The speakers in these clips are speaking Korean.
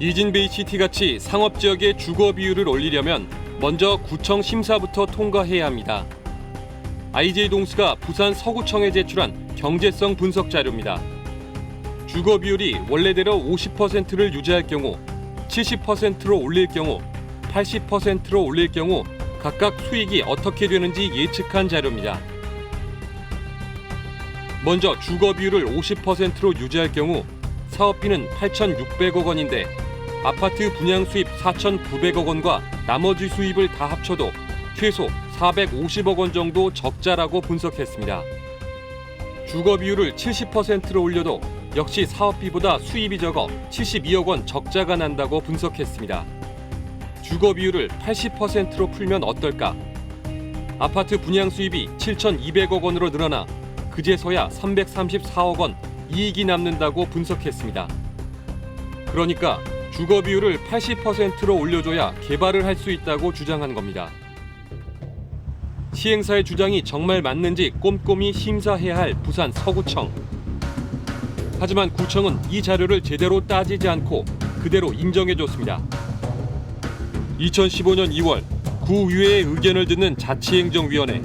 이진 베이 시티 같이 상업 지역의 주거 비율을 올리려면 먼저 구청 심사부터 통과해야 합니다. IJ 동수가 부산 서구청에 제출한 경제성 분석 자료입니다. 주거 비율이 원래대로 50%를 유지할 경우 70%로 올릴 경우 80%로 올릴 경우 각각 수익이 어떻게 되는지 예측한 자료입니다. 먼저 주거 비율을 50%로 유지할 경우 사업비는 8,600억 원인데 아파트 분양 수입 4,900억 원과 나머지 수입을 다 합쳐도 최소 450억 원 정도 적자라고 분석했습니다. 주거 비율을 70%로 올려도 역시 사업비보다 수입이 적어 72억 원 적자가 난다고 분석했습니다. 주거 비율을 80%로 풀면 어떨까? 아파트 분양 수입이 7,200억 원으로 늘어나 그제서야 334억 원 이익이 남는다고 분석했습니다. 그러니까 주거 비율을 80%로 올려줘야 개발을 할 수 있다고 주장한 겁니다. 시행사의 주장이 정말 맞는지 꼼꼼히 심사해야 할 부산 서구청. 하지만 구청은 이 자료를 제대로 따지지 않고 그대로 인정해줬습니다. 2015년 2월 구의회의 의견을 듣는 자치행정위원회.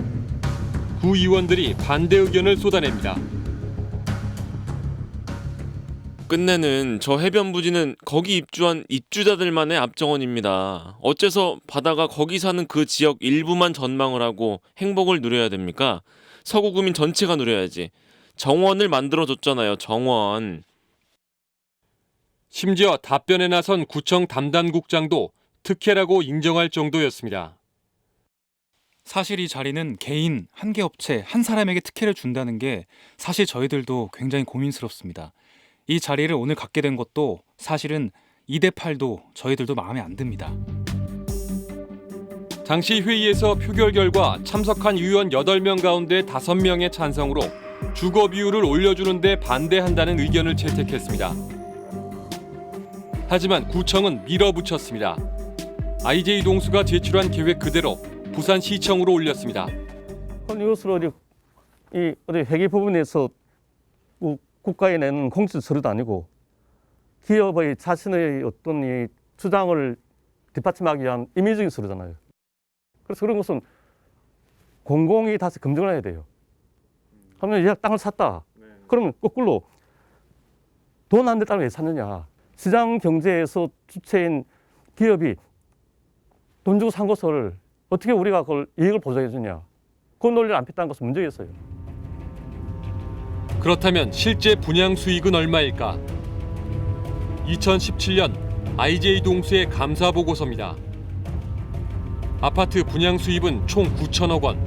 구의원들이 반대 의견을 쏟아냅니다. 끝내는 저 해변 부지는 거기 입주한 입주자들만의 압정원입니다. 어째서 바다가 거기 사는 그 지역 일부만 전망을 하고 행복을 누려야 됩니까? 서구구민 전체가 누려야지. 정원을 만들어 줬잖아요. 정원. 심지어 답변에 나선 구청 담당국장도 특혜라고 인정할 정도였습니다. 사실 이 자리는 개인 한 개 업체 한 사람에게 특혜를 준다는 게 사실 저희들도 굉장히 고민스럽습니다. 이 자리를 오늘 갖게 된 것도 사실은 2대 8도 저희들도 마음에 안 듭니다. 당시 회의에서 표결 결과 참석한 의원 8명 가운데 5명의 찬성으로 주거 비율을 올려주는데 반대한다는 의견을 채택했습니다. 하지만 구청은 밀어붙였습니다. IJ 동수가 제출한 계획 그대로 부산시청으로 올렸습니다. 이것을 어디 이 어디 회계 부분에서 그 국가에 내는 공식 서류도 아니고 기업의 자신의 어떤 이 주장을 뒷받침하기 위한 임의적인 서류잖아요. 그래서 그런 것은 공공이 다시 검증을 해야 돼요. 하면 얘가 땅을 샀다. 그러면 거꾸로 돈안될 땅을 왜 샀느냐. 시장 경제에서 주체인 기업이 돈 주고 산 것을 어떻게 우리가 그걸 이익을 보장해 주냐. 그 논리를 안 폈다는 것은 문제겠어요. 그렇다면 실제 분양 수익은 얼마일까? 2017년 IJ 동수의 감사 보고서입니다. 아파트 분양 수입은 총 9천억 원.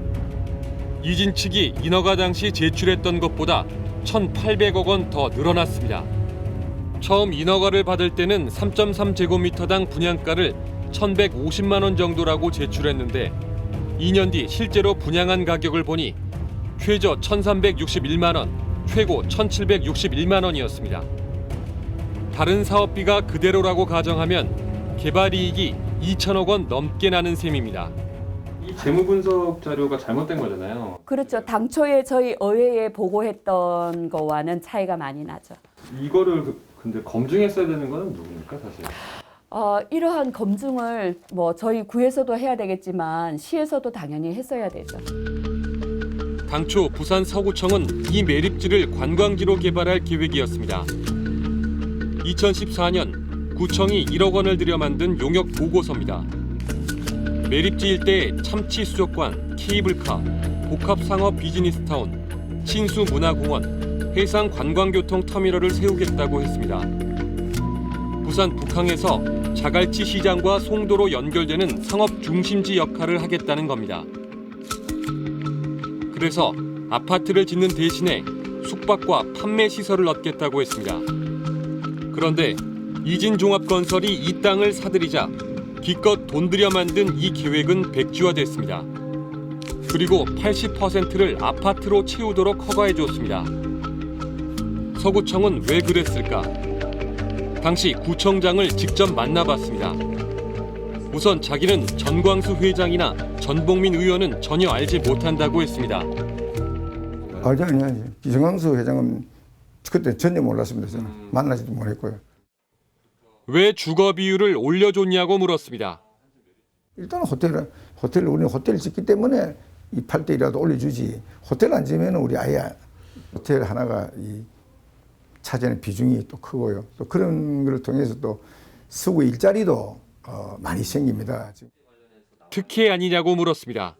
이진 측이 인허가 당시 제출했던 것보다 1,800억 원 더 늘어났습니다. 처음 인허가를 받을 때는 3.3제곱미터당 분양가를 1,150만 원 정도라고 제출했는데 2년 뒤 실제로 분양한 가격을 보니 최저 1,361만 원, 최고 1,761만 원이었습니다. 다른 사업비가 그대로라고 가정하면 개발 이익이 2천억 원 넘게 나는 셈입니다. 이 재무 분석 자료가 잘못된 거잖아요. 그렇죠. 당초에 저희 의회에 보고했던 거와는 차이가 많이 나죠. 이거를 근데 검증했어야 되는 거는 누굽니까 사실? 어, 이러한 검증을 뭐 저희 구에서도 해야 되겠지만 시에서도 당연히 했어야 되죠. 당초 부산 서구청은 이 매립지를 관광지로 개발할 계획이었습니다. 2014년 구청이 1억 원을 들여 만든 용역 보고서입니다. 매립지 일대에 참치 수족관, 케이블카, 복합 상업 비즈니스타운, 친수 문화공원, 해상 관광교통 터미널을 세우겠다고 했습니다. 부산 북항에서 자갈치 시장과 송도로 연결되는 상업 중심지 역할을 하겠다는 겁니다. 그래서 아파트를 짓는 대신에 숙박과 판매 시설을 얻겠다고 했습니다. 그런데 이진종합건설이 이 땅을 사들이자 기껏 돈 들여 만든 이 계획은 백지화됐습니다. 그리고 80%를 아파트로 채우도록 허가해 줬습니다. 서구청은 왜 그랬을까? 당시 구청장을 직접 만나봤습니다. 우선 자기는 전광수 회장이나 전복민 의원은 전혀 알지 못한다고 했습니다. 알지 아니야지. 이정광수 회장은 그때 전혀 몰랐습니다. 저는 만나지도 못했고요. 왜 주거 비율을 올려줬냐고 물었습니다. 일단 호텔 호텔 우리는 호텔 짓기 때문에 이 8대이라도 올려주지. 호텔 안 지으면 우리 아예 호텔 하나가 이 차지하는 비중이 또 크고요. 또 그런 걸 통해서 또 서구 일자리도 어, 많이 생깁니다. 지금. 특혜 아니냐고 물었습니다.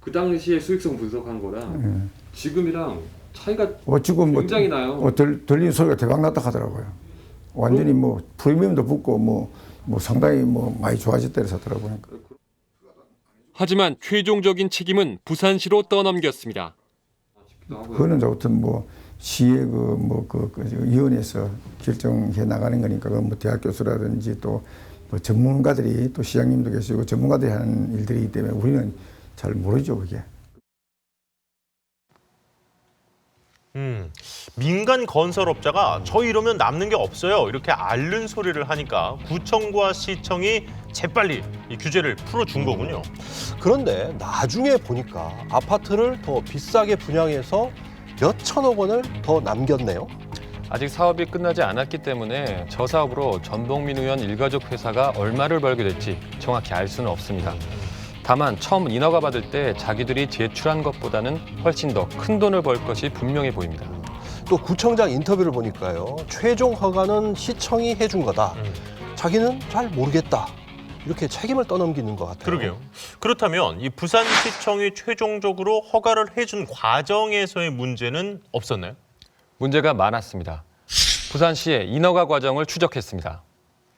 그 당시에 수익성 분석한 거랑 지금이랑 차이가 어, 지금 뭐, 굉장히 나요. 어, 들, 들리는 소리가 대박 났다 하더라고요. 완전히 뭐 프리미엄도 붙고 뭐, 뭐 상당히 뭐 많이 좋아졌다 그래서 하더라고요. 하지만 최종적인 책임은 부산시로 떠넘겼습니다. 그거는 아무튼 뭐 시의 그뭐그 그, 그 위원회에서 결정해 나가는 거니까 그뭐 대학 교수라든지 또 뭐 전문가들이 또 시장님도 계시고 전문가들이 하는 일들이기 때문에 우리는 잘 모르죠 그게. 음, 민간 건설업자가 저 이러면 남는 게 없어요. 이렇게 앓는 소리를 하니까 구청과 시청이 재빨리 이 규제를 풀어준 거군요. 그런데 나중에 보니까 아파트를 더 비싸게 분양해서 몇 천억 원을 더 남겼네요. 아직 사업이 끝나지 않았기 때문에 저 사업으로 전봉민 의원 일가족 회사가 얼마를 벌게 될지 정확히 알 수는 없습니다. 다만 처음 인허가 받을 때 자기들이 제출한 것보다는 훨씬 더 큰 돈을 벌 것이 분명해 보입니다. 또 구청장 인터뷰를 보니까요. 최종 허가는 시청이 해준 거다. 음. 자기는 잘 모르겠다. 이렇게 책임을 떠넘기는 것 같아요. 그러게요. 그렇다면 이 부산시청이 최종적으로 허가를 해준 과정에서의 문제는 없었나요? 문제가 많았습니다. 부산시의 인허가 과정을 추적했습니다.